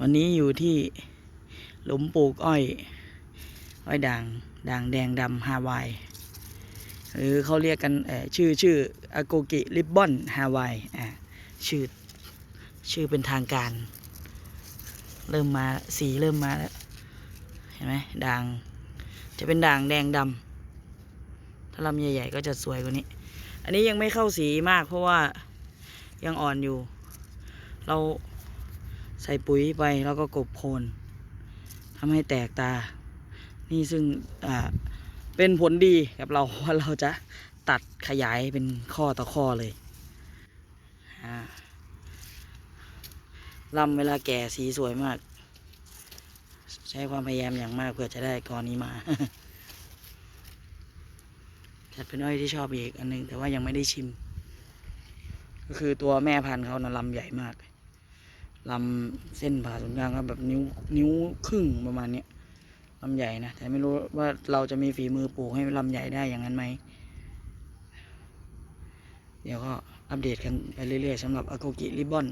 วันนี้อยู่ที่หลุมปลูกอ้อย อ้อยด่าง ด่างแดงดำฮาวาย หรือเขาเรียกกันชื่อชื่ออาโกกิริบบอนฮาวายอ่าชื่อ ชื่อเป็นทางการ เริ่มมาสีเริ่มมาแล้ว เห็นไหมด่าง จะเป็นด่างแดงดำถ้าลำใหญ่ ๆ ก็จะสวยกว่านี้ อันนี้ยังไม่เข้าสีมากเพราะว่ายังอ่อนอยู่ เรา ใส่ปุ๋ยไปแล้วก็กบโคนทำให้แตกตา นี่ซึ่งอ่าเป็นผลดีกับเราว่าเราจะตัดขยายเป็นข้อต่อข้อเลยลำเวลาแก่สีสวยมาก ใช้ความพยายามอย่างมากเพื่อจะได้กอนี้มาจัดเป็นอ้อยที่ชอบอีกอันหนึง แต่ว่ายังไม่ได้ชิม ก็คือตัวแม่พันธุ์เขานะลำใหญ่มาก ลำเส้นผ่าศูนย์กลางก็แบบนิ้วนิ้วครึ่งประมาณเนี้ยลำใหญ่นะแต่ไม่รู้ว่าเราจะมีฝีมือปลูกให้ลำใหญ่ได้อย่างนั้นไหมเดี๋ยวก็อัปเดตกันไปเรื่อยๆสำหรับอาโกกิริบบอน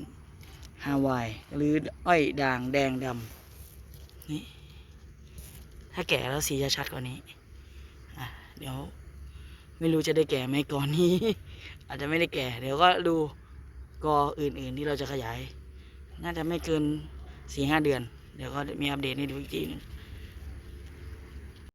ฮาวายหรืออ้อยด่างแดงดำนี่ถ้าแก่แล้วสีจะชัดกว่านี้อะเดี๋ยวไม่รู้จะได้แก่ไหมก่อนนี้ อาจจะไม่ได้แก่ เดี๋ยวก็ดูกออื่นๆที่เราจะขยาย น่าจะไม่เกินสี่ห้าเดือน เดี๋ยวก็มีอัปเดตให้ดูอีกทีนึง